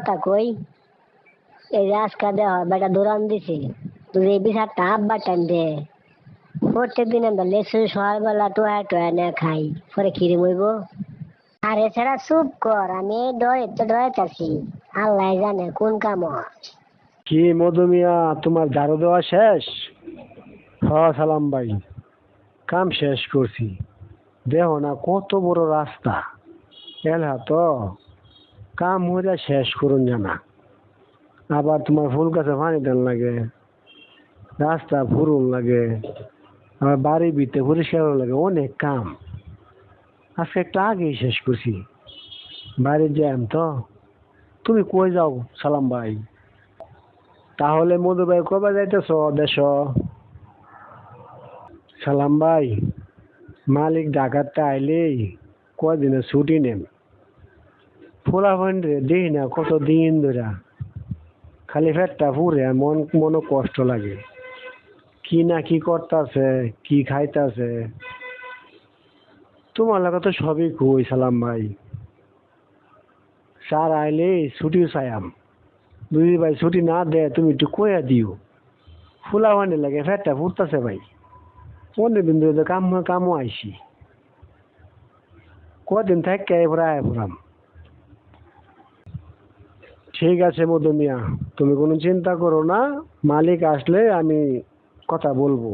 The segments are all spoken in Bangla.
কথা কই? এই যে আজকা দেওয়া বেটা দৌড়ান দিছে। তুই এই বিচারটা আব্বা টাইম দে। প্রত্যেক দিন আমরা লেসু সকালবেলা টোয়া টোয়া না খাই। পরে খিরে মইব আর এছাড়া চুপ কর, আমি ডরে তো ডরাইতাছি আল্লাহ জানে কোন কাম হয়। কি মধুমিয়া, তোমার ঝাড়ু দেওয়া শেষ? হ সালাম ভাই। কাম শেষ করছি। দেখো না, কত বড় রাস্তা। এলা তো। কাম হইয়া শেষ করুন জানা। আবার তোমার ফুল গাছে পানি দেন লাগে, রাস্তা ফুরুন লাগে, আবার বাড়ি ভিতরে পরিষ্কার করা লাগে, অনেক কাম। আজকে একটু আগেই শেষ করছি। বাড়ির জ্যাম তো। তুমি কই যাও, সালাম ভাই? তাহলে মধু ভাই কবে যাইতেছ, দেশ? সালাম ভাই, মালিক ডাকাতটা আইলেই কদিনে ছুটি নেন? ফোলা রে দেখি না কত দিন ধরে। খালি পেটটা পুরে মন মনে কষ্ট লাগে। কি না কি করতেছে, কি খাইতেছে। তোমার লাগে তো সবই কই, সালাম ভাই। স্যার আইলেই ছুটি চাইয়াম। দুই ভাই ছুটি না দে তুমি একটু কয়া দিও। ফুলা মানে লাগে ফ্যাটটা ফুটতেছে ভাই। অনেক দিন ধরে কাম, কামও আইসি। কদিন থাকে এবার আয় পড়াম। ঠিক আছে মধু মিয়া, তুমি কোনো চিন্তা করো না। মালিক আসলে আমি কথা বলব।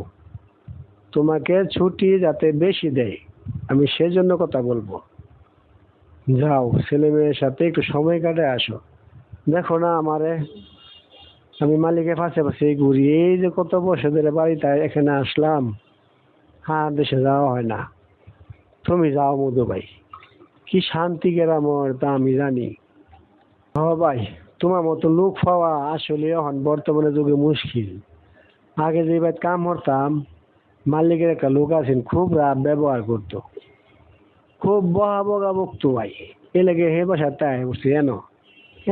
তোমাকে ছুটি যাতে বেশি দেয়, আমি সেজন্য কথা বলব। যাও, ছেলে মেয়ের সাথে একটু সময় কাটে আসো। দেখো না আমারে, আমি মালিকের পাশে পাশে ঘুরি এই যে কত বছর ধরে বাড়িতে এখানে আসলাম হ্যাঁ দেশে যাওয়া হয় না। তুমি যাও মধু ভাই, কি শান্তি গ্রামর তা আমি জানি। হ ভাই। তোমার মতো লোক পাওয়া আসলে এখন বর্তমানে যুগে মুশকিল। আগে যে ভাই কাম করতাম, মালিকের একটা লোক আছেন, খুব রাত ব্যবহার করতো। খুব বহা বগা বকতো ভাই। এ হে বাসার তাই বসছি, এন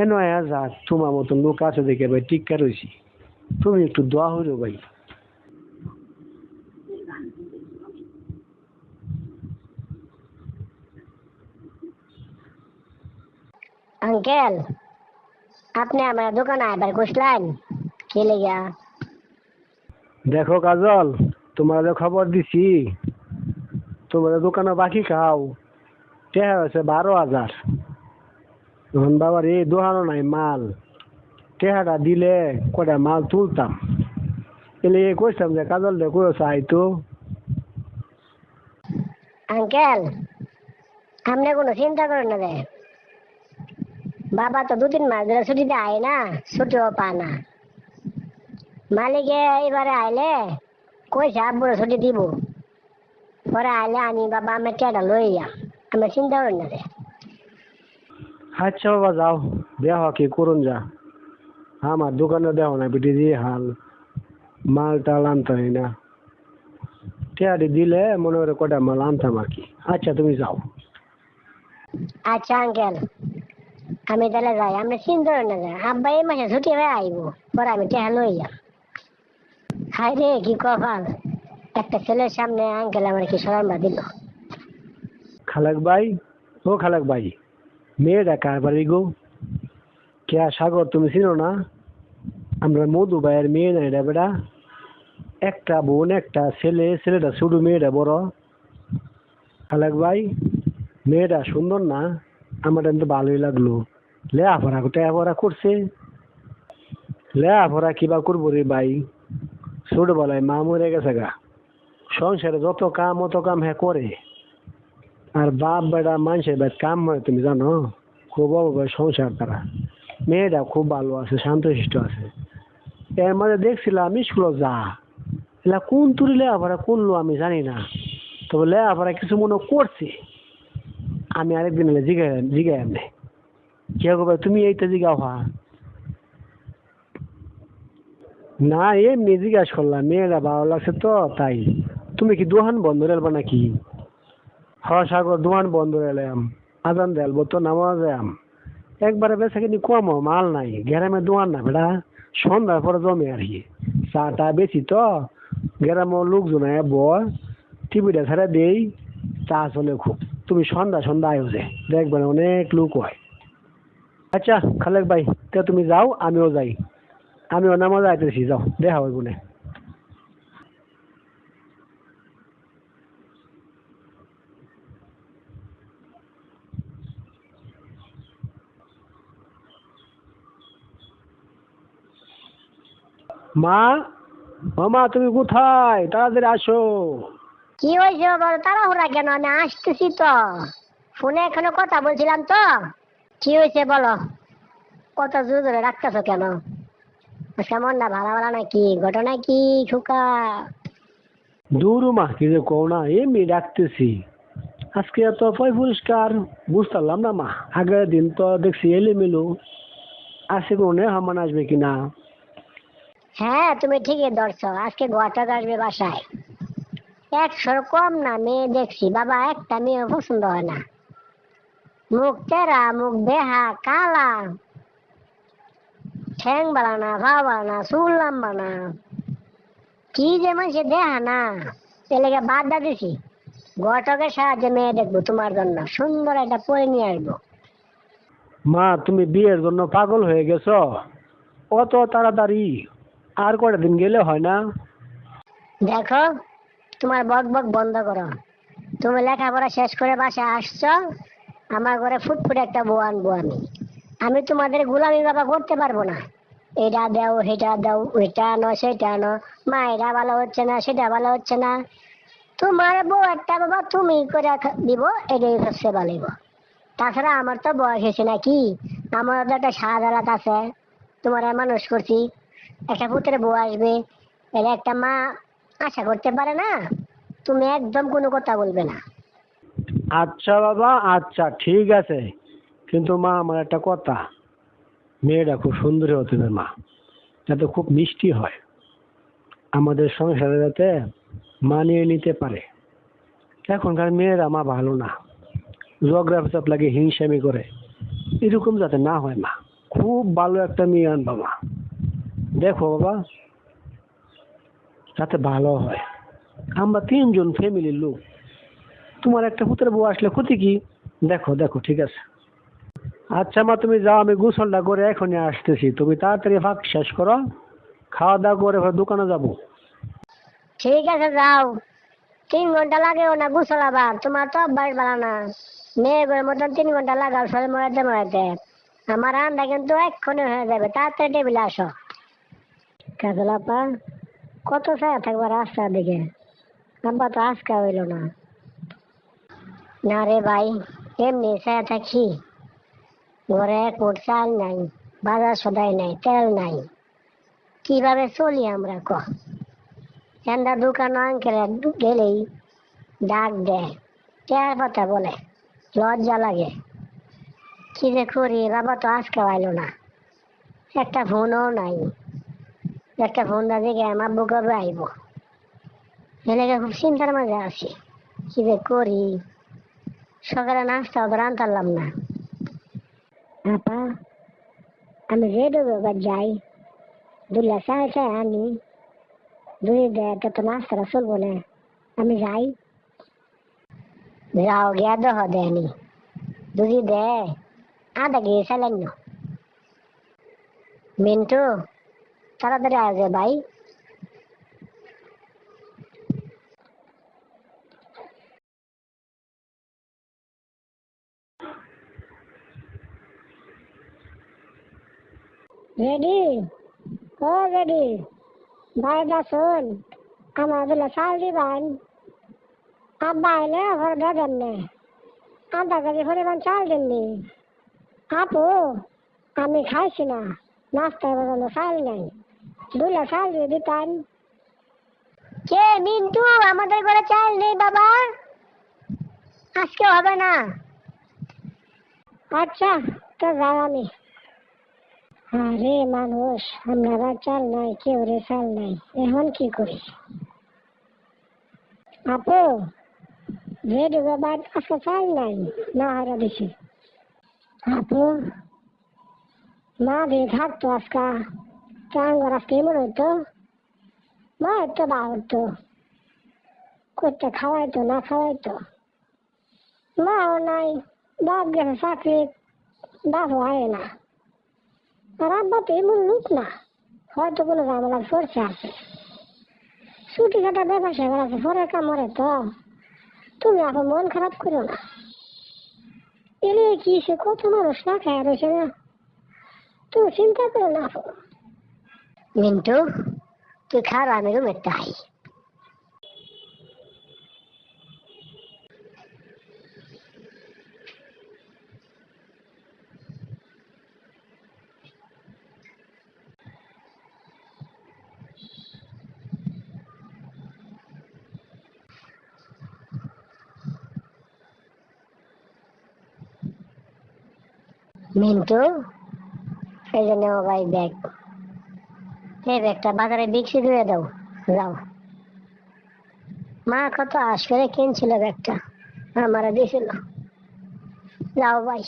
এন আয়া তোমার মতো লোক আছে দেখে ভাই টিক্কা রয়েছি তুমি একটু দোয়া হইল ভাই। আঙ্কেল আপনি আমার দোকানে আবার বসলেন কে লেগা? দেখো কাজল তোমার খবর দিছি তোমার দোকানে বাকি খাও টেহা হয়েছে বারো হাজার। এখন বাবার এই দোকানও নাই মাল। টেহাটা দিলে কটা মাল তুলতাম। এলে কইতাম যে কাজল দে কই চাই তো। আঙ্কেল আপনি কোনো চিন্তা করেন না রে বাবা তো দু তিন মাস ধরে ছুটিতে আয় না ছুটিও পায় না। মালিকে এবারে আইলে কইছে আব্বুরে ছুটি দিব। পরে আইলে আমি বাবা আমি টেটা লই যা আমি চিন্তা করেন না রে। আচ্ছা বাবা যাও। দেহ কি করুন যা। আমার দোকানে দেহ না বিটি দিয়ে হাল। মাল টাল আনতাম না। টেহাটি দিলে মনে করে কটা মাল আনতাম আর কি। আচ্ছা তুমি যাও। আচ্ছা আঙ্কেল। আমি তাহলে যাই আপনি চিন্তা না যাই। আব্বা এই মাসে ছুটি হয়ে আইব, পরে আমি টেহা লই যা হাই রে, কি কপাল। একটা ছেলের সামনে আঙ্কেল আমার কি সরাম্বা দিল? খালাক ভাই, ও খালাক ভাই মেয়েটা কার বাড়ি গো? কে সাগর তুমি চিনো না? আমরা মধু ভাইয়ের মেয়ে নাই রে বেটা। একটা বোন, একটা ছেলে, ছেলেটা শুধু মেয়েটা বড়। খালাক ভাই, মেয়েটা সুন্দর না? আমার তো ভালোই লাগল। লেয়াপড়া টেয়াপড়া করছে? লেয়াপড়া কিবা করব রে ভাই। ছোট ছোটবেলায় মা মরে গেছে গা। সংসারে যত কাম, অত কাম হ্যাঁ করে। আর বাপ বেটা মানুষের বাড়িতে কাম হয়, তুমি জানো? খুব সংসার তারা মেয়েটা খুব ভালো আছে, শান্তশিষ্ট আছে। এর মাঝে দেখছিলাম স্কুলে যা। এলা কোন তুরি লেখাপড়া করল আমি জানি না। তবে লেখাপড়া কিছু মনে করছে। আমি আরেকদিন এলে জিগাই জিগাই এমনি কে ভাই তুমি এইটা জিগাও হা। না, এমনি জিজ্ঞাসা করলাম, মেয়েরা ভালো লাগছে তো, তাই। তুমি কি দোকান বন্ধ রেলবা নাকি? হ, সাগর দোকান বন্ধ এলাম আজান দেলবো তো নামাজ আম। একবারে বেচা কিনি কম মাল নাই। গ্রামে দোকান না বেটা সন্ধ্যার পরে জমে আর কি। চাটা বেশি তো। গ্রামের লোকজন ব টিভিটা ছেড়ে দেই। চা চলে খুব। তুমি সন্ধ্যা সন্ধ্যা আয়ো যে দেখবে অনেক লোক হয়। আচ্ছা খালেক ভাই, তো তুমি যাও, আমিও যাই। আমিও নামাজ আইতেছি যাও, দেখা হইব না। মা, মামা, তুমি কোথায়? তাড়াতাড়ি আসো। কি হয়েছে বলো? তাড়াহুড়া কেন? আমি আসতেছি তো। ফোনে এখনও কথা বলছিলাম তো। কি হয়েছে বলো? কত জোর ধরে রাখতেছো কেন? কেমন না ভালো ভালো নাকি? ঘটনা কি? খুকা। দূর মা কি যে কও না? এমনি ডাকতেছি। আজকে এত পয় বুঝতে পারলাম না মা। আগের দিন তো দেখছি এলোমেলো। আজকে কোনো মেহমান আসবে কিনা। হ্যাঁ তুমি ঠিকই ধরছো। আজকে ঘটক আসবে বাসায়। একশোর কম না মেয়ে দেখছি। বাবা একটা মেয়ে পছন্দ হয় না। মুখ তেরা মুখ বেহা কালা। ঠ্যাং বাড়ানা ভা বাড়ানা চুল লম্বা না। কি যে মানুষে দেখা না। এলাকা বাদ দা দিছি। ঘটকের সাহায্যে মেয়ে দেখব তোমার জন্য। সুন্দর একটা পরে নিয়ে আসব। মা তুমি বিয়ের জন্য পাগল হয়ে গেছো। অত তাড়াতাড়ি আর কটা দিন গেলে হয় না? দেখো তোমার বক বক বন্ধ করো। তুমি লেখাপড়া শেষ করে বাসায় আসছো, আমার ঘরে ফুটফুটে একটা বউ আনব আমি। আমি তোমাদের গুলামি বাবা করতে পারব না। এটা দাও, সেটা দাও ওইটা আনো, সেটা আনো। মা এটা ভালো হচ্ছে না, সেটা ভালো হচ্ছে না। তোমার বউ একটা বাবা তুমি করে দিব, এটাই হচ্ছে ভালো তাছাড়া আমার তো বয়স হয়েছে নাকি? আমার তো একটা সাদালাত আছে। তোমার মানুষ করছি। একটা পুত্রের বউ আসবে, এর একটা মা আশা করতে পারে না, তুমি একদম কোনো কথা বলবে না। আচ্ছা বাবা আচ্ছা ঠিক আছে। কিন্তু মা, আমার একটা কথা। মেয়েটা খুব সুন্দরী হতে হবে মা, যাতে খুব মিষ্টি হয়। আমাদের সংসারে যাতে মানিয়ে নিতে পারে। এখনকার মেয়েরা মা ভালো না। ঝগড়া ফেসাপ লাগে, হিংসামি করে। এরকম যাতে না হয় মা। খুব ভালো একটা মেয়ে আনবা মা। দেখো বাবা যাতে ভালো হয়। আমরা তিনজন ফ্যামিলির লোক। তোমার একটা পুত্রের বউ আসলে ক্ষতি কি? দেখো দেখো, ঠিক আছে। আচ্ছা মা, তুমি যাও, আমি গোসলটা করে এখনই আসতেছি। তুমি তাড়াতাড়ি ভাগ শেষ করো। খাওয়া দাওয়া করে দোকানে যাব। ঠিক আছে, যাও। তিন ঘণ্টা লাগেও না গোসল আবার। তোমার তো অভ্যাস ভালো না। মেয়েগুলোর মতন তিন ঘণ্টা লাগাও সরে মরাতে মরাতে। আমার রান্না কিন্তু এক্ষুনি হয়ে যাবে। তাড়াতাড়ি টেবিলে আসো। কাজলাপা কত ছায়া থাকবে রাস্তার দিকে? আব্বা তো আজকে হইল না। না রে ভাই, এমনি ছায়া থাকি। ঘরে এক ফুট চাল নাই, বাজার সদাই নাই, তেল নাই। কীভাবে চলি আমরা ক? এন্দা দোকান আঙ্কেল গেলেই ডাক দেয় চেয়ার পাতা বলে, লজ্জা লাগে। কি যে করি, বাবা তো আজকে আইলো না। একটা ফোনও নাই। একটা ফোন দাদি গে আমার বুকে আইব এলাকা খুব চিন্তার মাঝে আছি। কি যে করি? সকালে নাস্তা তো রান্তারলাম না। আপা, আমি রেডি এবার যাই। দুলা চাই চাই আনি। দুই দেয় তো নাস্তাটা চলবো না। আমি যাই। যাও গিয়া দহ দেয়নি। দুজি দে আধা গিয়ে চালেন মিন্টু তাড়াতাড়ি আসবে ভাই। রেডি? ও, রেডি। ভাইটা শোন। আমার বেলা চাল দিবেন আব্বা এলে ঘর দেবেন না। আধা কেজি পরিমাণ চাল দিননি। আপু, আমি খাইছি না। নাস্তা বেরোনো চাল নেই। দুলা চাল দিয়ে দিতেন কে মিন্টু, আমাদের ঘরে চাল নেই বাবা। আজকে হবে না। আচ্ছা তো যাও আমি। আরে মানুষ, আমরা চাল নাই, কেউ রে চাল নাই, এখন কি করি? আপু, রেডি বাদ আজকে চাল নাই? না হারা দিছি আপু মা দিয়ে থাকতো আজকা। এমন হইতো, মা হইতো বা হতো করতে খাওয়াইতো না খাওয়াইতো। মাও নাই, বাপ গেছে চাকরি বাপ হয় না। আর আব্বা তো এমন লোক না, হয়তো কোনো ঝামেলা করছে আছে। ছুটি কাটা ব্যাপার সেবার আছে পরের কামড়ে তো। তুমি এখন মন খারাপ করো না। এলে কি সে কত মানুষ না খায় রয়েছে না তুমি চিন্তা করো না মিন্টু তুই খার আমি রুমে তাই মিন্টু এই জন্য ভাই ব্যাগ এই ব্যাগটা বাজারে বিক্রি দিয়ে দাও, যাও। মা কত আশ করে কিনছিল ব্যাগটা, আমারা দিয়েছিল যাও ভাই,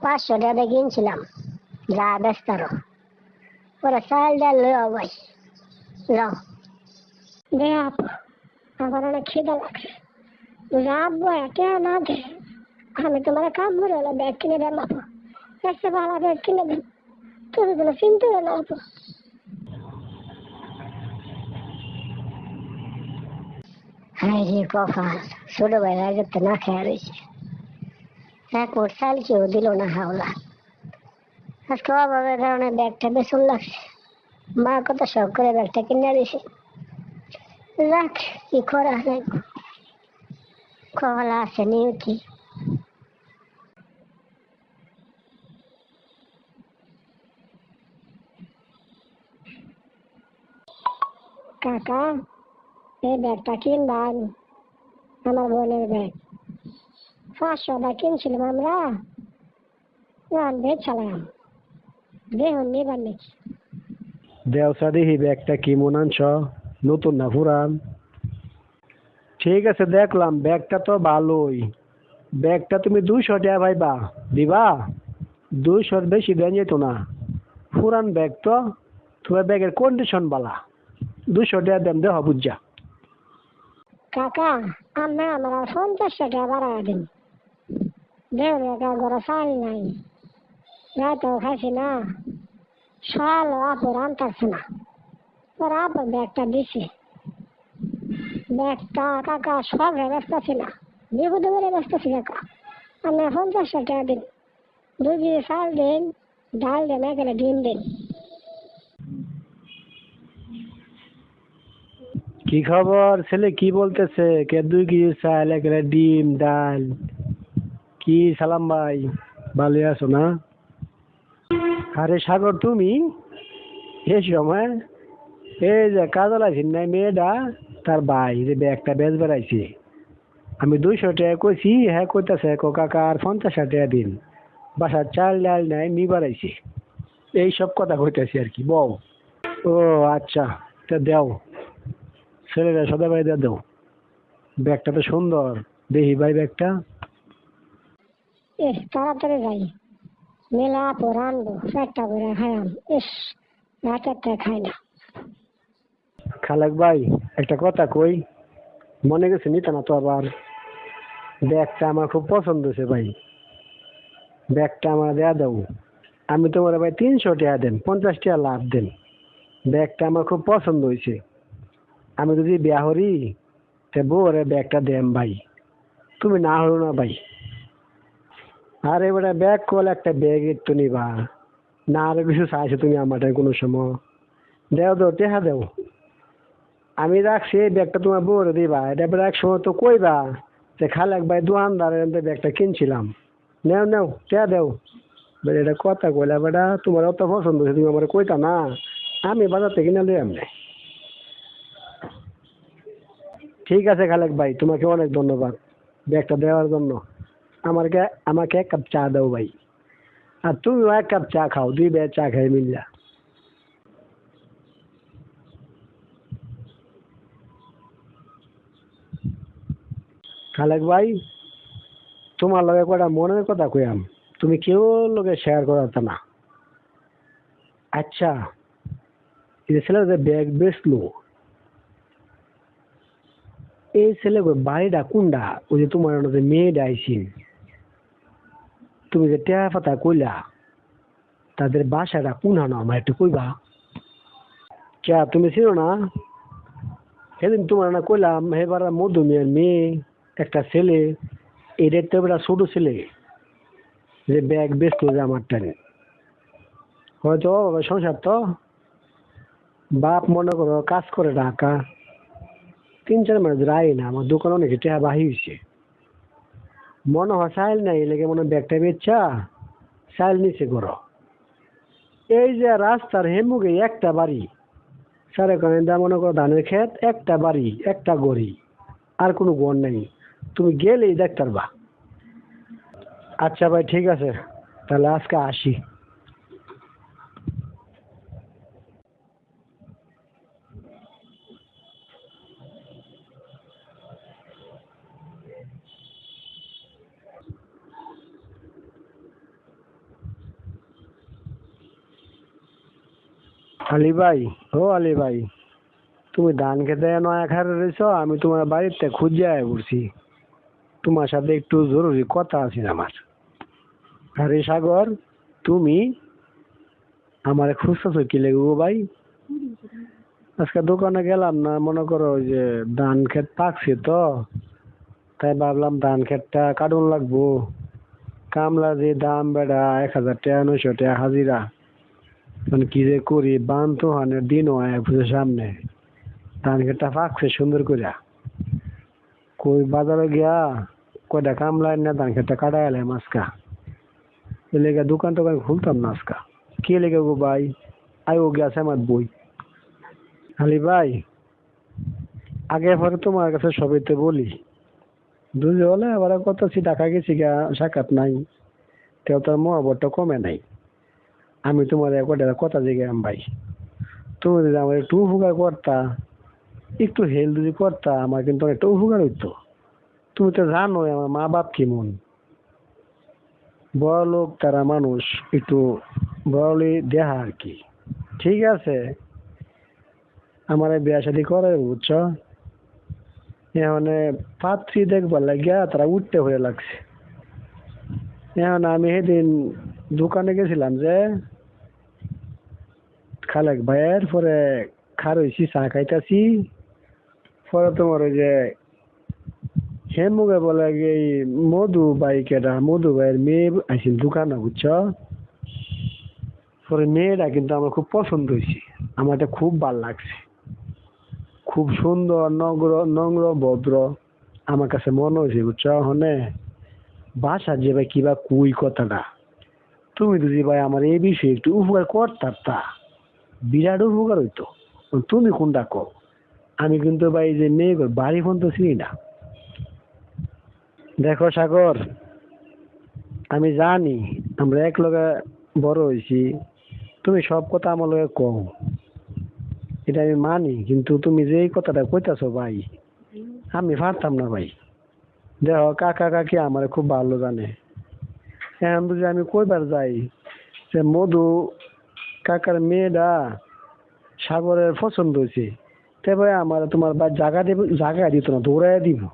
পাঁচশো টাকা কিনছিলাম, যা ব্যস্ত ওরা চাল ডাল লও ভাই, যাও। দে আপ আমার অনেক খিদে লাগছে। যাব এটা না দে আমি তোমার কাম করে ব্যাগ কিনে দেন আপু একটা ভালো ব্যাগ কিনে দেন তুমি কোনো চিন্তা করো না আপু হায় রে কপাল, ছোট ভাই আগে তো না খেয়া রয়েছে। এক মোট চাল কেউ দিল না হাওলা। আজকে অভাবের কারণে ব্যাগটা বেসন লাগছে। মা কত শখ করে ব্যাগটা কিনে দিছে যাক, কি করা নাই কপাল আছে নিয়তি। কাকা এই ব্যাগটা কিনবান, আমার বোনের ব্যাগ। পাঁচশো টাকা কিনছিলাম আমরা। ওয়ান বেচালাম দেখুন নিবার নাকি। দেওসা দেখি ব্যাগটা কি মন নতুন না পুরান? ঠিক আছে, দেখলাম। ব্যাগটা তো ভালোই। ব্যাগটা তুমি দুইশো টাকা পাইবা। দিবা? দুইশোর বেশি দেন না। পুরান ব্যাগ তো? তোমার ব্যাগের কন্ডিশন বালা। দুশো টাকা দেন দেহ বুঝা কাকা আমরা আমার আর পঞ্চাশশো টাকা বাড়া দিন। দেখুন একা ঘরে চাল নাই। রাতেও খাইছি না। সকাল আপর আনতাছে না। ওর আপর ব্যাগটা দিছে। ব্যাগটা কাকা সব ব্যস্ত ছিল। বিপদে বলে ব্যস্ত ছিল কাকা। আমরা পঞ্চাশশো টাকা দিন। দুই চাল দিন, ডাল দিন এখানে ডিম দিন। কি খবর? ছেলে কি বলতেছে? কে দুই কেজি চাল একেবারে ডিম, ডাল? কি সালাম ভাই? ভালো আছো না? আরে সাগর, তুমি? এই সময়? এই যে কাজল আছেন নাই মেয়েটা, তার ভাই, যে ব্যাগটা বেচ বেড়াইছে। আমি দুইশো টাকা কইছি হ্যাঁ কইতাছে, কো কাকা, আর পঞ্চাশ টাকা দিন। বাসার চাল ডাল নাই নি বাড়াইছে। এই সব কথা কইতাছি আর কি, বউ। ও আচ্ছা তা দেও। ছেলেরা সদা বাড়ি দিয়ে দাও। ব্যাগটা তো সুন্দর। দেখি ভাই ব্যাগটা। ইস তাড়াতাড়ি যাই। মেলা আনব পেটটা করে খাইলাম ইস রাতেরটা খাই না। খালেক ভাই একটা কথা কই? মনে গেছে নিতে না তো আবার। ব্যাগটা আমার খুব পছন্দ হয়েছে ভাই। ব্যাগটা আমার দেয়া দাও। আমি তোমার ভাই তিনশো টাকা দেন পঞ্চাশ টাকা লাভ দেন। ব্যাগটা আমার খুব পছন্দ হয়েছে। আমি যদি বিয়া হরি তে বউরে ব্যাগটা দেম ভাই। তুমি না হলো না ভাই। আরে এবারে ব্যাগ কল একটা ব্যাগ একটু নিবা। না আরও কিছু চাইছো তুমি আমার কোনো সময়। দেও দেও, টেহা দেও। আমি রাখছি, এই ব্যাগটা তোমার বউরে দিবা। এটা এবার এক সময় তো কইবা যে, খালেক ভাই দোকানদারের ব্যাগটা কিনছিলাম। নেও নেও, টেহা দেও। বেটা, এটা কথা কইলা বেটা, তোমার অত পছন্দ হয়েছে, তুমি আমার কইতা না। আমি বাজার থেকে কিনে লই এমনি ঠিক আছে খালেক ভাই, তোমাকে অনেক ধন্যবাদ ব্যাগটা দেওয়ার জন্য। আমাকে আমাকে এক কাপ চা দাও ভাই। আর তুমিও এক কাপ চা খাও, দুই বের চা খাই মিললা। খালেক ভাই, তোমার লগে কটা মনের কথা কইয়াম। তুমি কেউ লগে শেয়ার করাতে না। আচ্ছা ছেলে ব্যাগ বেচলো এই ছেলে বাড়িটা কোনটা ওই যে তোমার যে মেয়েটা আইসিন। তুমি যে টেয়া পাতা কইলা, তাদের বাসাটা কোনহানো আমার একটু কইবা? কে তুমি ছিল না? সেদিন তোমার না কইলাম এবার মধুমিয়ার মেয়ে, একটা ছেলে এদের তো এবার ছোট ছেলে, যে ব্যাগ বেচত যে আমার টানে। হয়তো সংসার তো? বাপ মনে করো কাজ করে ঢাকা। তিন চার মাস রায় না, আমার দোকান অনেক টেহা বাহি হয়েছে মনে হয় সাইল নাই লেগে মনে ব্যাগটা বেচা, সাইল নিচে করো এই যে রাস্তার হেমুগে একটা বাড়ি, সারে দা মনে করো ধানের ক্ষেত, একটা বাড়ি, একটা গড়ি, আর কোনো গড় নেই। তুমি গেলেই দেখতে পারবা আচ্ছা ভাই, ঠিক আছে, তাহলে আজকে আসি। আলী ভাই, ও আলী ভাই, তুমি ধান খেতে নয়া খারে রয়েছ, আমি তোমার বাড়িতে খুঁজে আয় পড়ছি তোমার সাথে একটু জরুরি কথা আছে আমার। আরে সাগর, তুমি আমার খুঁজতেছ কি লেগে গো ভাই? আজকে দোকানে গেলাম না, মনে করো যে ধান ক্ষেত পাকছে তো, তাই ভাবলাম ধান ক্ষেতটা কাটুন লাগবো। কামলা যে দাম বেড়া, এক হাজার টাকা, নয়শো টাকা হাজিরা। মানে কি যে করি বান তো হানের দিন হয় পুজোর সামনে। ধান ক্ষেতটা পাকছে সুন্দর করে কই বাজারে গিয়া কয়টা কামলা না ধান ক্ষেতটা কাটা এলাম আজকা। এ লেগে দোকান টোকান খুলতাম না আজকা। কে লেগে গো ভাই? আই ও গেছে আমার বই। আলি ভাই আগে পরে তোমার কাছে সবাইতে বলি। দুজে হলে আবার কত সি ঢাকা গেছি গা, সাক্ষাৎ নাই। তেও তার মহাবরটা কমে নাই। আমি তোমার একটা কথা জিজ্ঞাম ভাই। তুমি যদি আমার একটু উপকার করতা, একটু হেল্প যদি করতা, আমার কিন্তু একটা উপকার হইতো। তুমি তো জানোই আমার মা বাপ কেমন। বড় লোক, তারা মানুষ, একটু বড়লি দেহা আর কি। ঠিক আছে? আমার বিয়া শাদি করে বুঝছ? এখন পাত্রী দেখবার লাগিয়া তারা উঠতে হয়ে লাগছে। এখন আমি সেদিন দোকানে গেছিলাম যে খালেক ভাইয়ের পরে খার হয়েছি চা খাইতাছি। পরে তোমার ওই যে হে মুখে বলে এই মধু ভাই কেটা মধু ভাইয়ের মেয়ে আইসিল দোকানে, বুঝছ? পরে মেয়েটা কিন্তু আমার খুব পছন্দ হয়েছে আমার এটা খুব ভালো লাগছে। খুব সুন্দর, নগ্র নম্র ভদ্র। আমার কাছে মনে হয়েছে বুঝছ? হনে বাসা যে ভাই কিবা কুই কথাটা। তুমি যদি ভাই আমার এই বিষয়ে একটু উপকার করতাম তা বিরাট উপকার হইতো। তুমি কোনটা কো আমি কিন্তু ভাই যে মেয়ে বাড়ি ফোন তো চিনি না। দেখো সাগর, আমি জানি আমরা এক লগে বড় হয়েছি তুমি সব কথা আমার লগে কও। এটা আমি মানি, কিন্তু তুমি যে কথাটা কইতাছো ভাই, আমি পারতাম না ভাই। দেখো কাকা কাকি আমার খুব ভালো জানে। এখন যদি আমি কইবার যাই যে মধু কাকার মেয়েটা সাগরের পছন্দ হয়েছে তবে আমার তোমার বা জায়গা দেব জায়গা দিত না দৌড়াই দিব।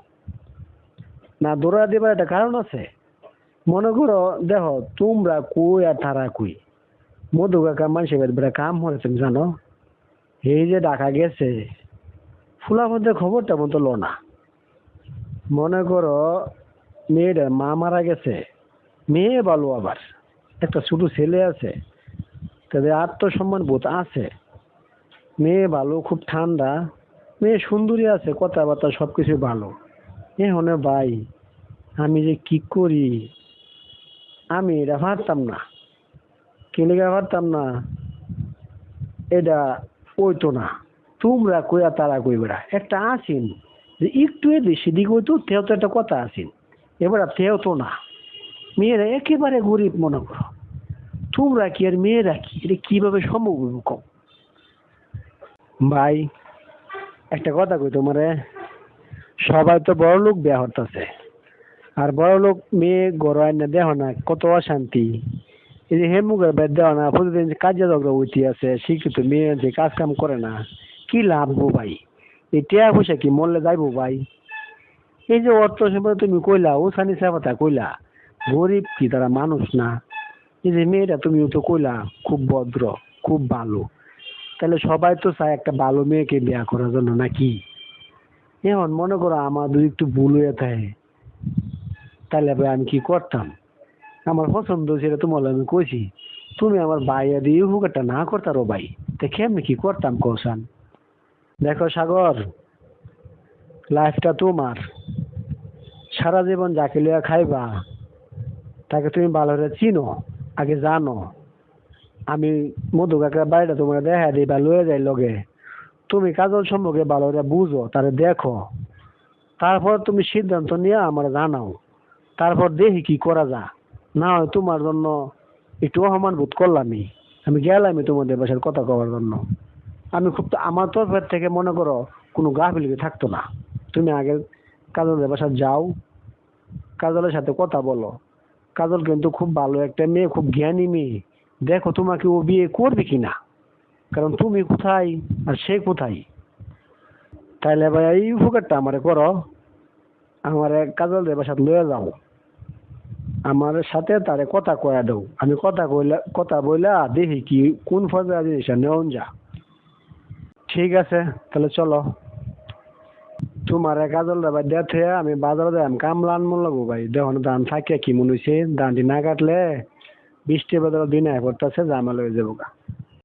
না দৌড়া দেবার একটা কারণ আছে। মনে করো, দেখো, তোমরা কই আর তারা কই? মধু কাকা মানুষের বাড়ি কাম হয়েছে তুমি জানো? এই যে ডাকা গেছে ফুলা মধ্যে খবরটা মতো লো না। মনে করো, মেয়েটার মা মারা গেছে। মেয়ে ভালো আবার। একটা ছোট ছেলে আছে। তাদের আত্মসম্মান বোধ আছে। মেয়ে ভালো, খুব ঠান্ডা। মেয়ে সুন্দরী আছে, কথাবার্তা সব কিছু ভালো। এ হনে ভাই, আমি যে কি করি? আমি এটা পারতাম না। কি লেগে পারতাম না? এটা ওইতো না। তোমরা কইয়া তারা কইবেরা একটা আসিন যে একটু এদিক সেদিক হইতো, তেও তো একটা কথা আসিন এবার তেও তো না। মেয়েরা একেবারে গরিব মনে করো। তোমরা কি আর মেয়েরা কি? এটা কীভাবে সম্ভব কম ভাই, একটা কথা কই তোমারে। সবাই তো বড় লোক বিয়া হতেছে আর বড় লোক মেয়ে গড় আইনা দেহ না কত অশান্তি। এই যে হেমুগের বেদ দেওয়া না প্রতিদিন কাজে ঝগড়া উঠি আছে, শিক্ষিত মেয়ে যে কাজ কাম করে না, কি লাভ গো ভাই? এই টিয়া পয়সা কি মরলে যাইবো ভাই? এই যে অর্থ সম্পদ তুমি কইলা ও সানি সাপাতা কইলা, গরিব কি তারা মানুষ না? যে মেয়েটা তুমিও তো কইলা খুব ভদ্র, খুব ভালো। তাহলে সবাই তো চায় একটা ভালো মেয়েকে বিয়া করার জন্য নাকি? এখন মনে করো আমার একটু ভুল হয়ে থাকে, তাহলে ভাই আমি কি করতাম? আমার পছন্দ সেটা তোমার আমি কইছি। তুমি আমার বাইয়া দিয়ে হুকারটা না করতারো ভাই, তা কেমনি কি করতাম কৌশান দেখো সাগর, লাইফটা তোমার। সারা জীবন যাকে লিয়া খাইবা, তাকে তুমি ভালো করে চিনো। আগে জানো, আমি মধু কাকার বাড়িটা তোমার দেখা দিই বা লয়ে যাই লগে। তুমি কাজল সম্পর্কে ভালো বুঝো তারে দেখো। তারপর তুমি সিদ্ধান্ত নিয়ে আমার জানাও। তারপর দেখি কি করা যা না হয় তোমার জন্য একটু অসমান বোধ করলামই। আমি গেলামই তোমাদের বাসার কথা কওয়ার জন্য। আমি খুব আমার তরফের থেকে মনে করো কোনো গাফিলকি থাকতো না। তুমি আগে কাজলের বাসা যাও। কাজলের সাথে কথা বলো। কাজল কিন্তু খুব ভালো একটা মেয়ে, খুব জ্ঞানী মেয়ে। দেখো তোমাকে ও বিয়ে করবে কিনা? কারণ তুমি কোথায় আর সে কোথায়? তাইলে ভাই, এই উপকারটা আমারে করো। আমার কাজল দেবার সাথে লয়ে যাও। আমার সাথে তারে কথা কয়া দাও। আমি কথা কইলা, কথা বইলা দেখি কি, কোন ফজা জিনিসটা নেওন যা ঠিক আছে, তাহলে চলো। তোমার কাজল দাবার ভাই দেখে আমি বাজারে যাই কামলা মন লাগবো ভাই। দেখুন ধান থাকে, কি মনে হয়েছে ধানটি না কাটলে বৃষ্টি বাজার দিন আয় পড়তেছে, জামা লয়ে যাব গা।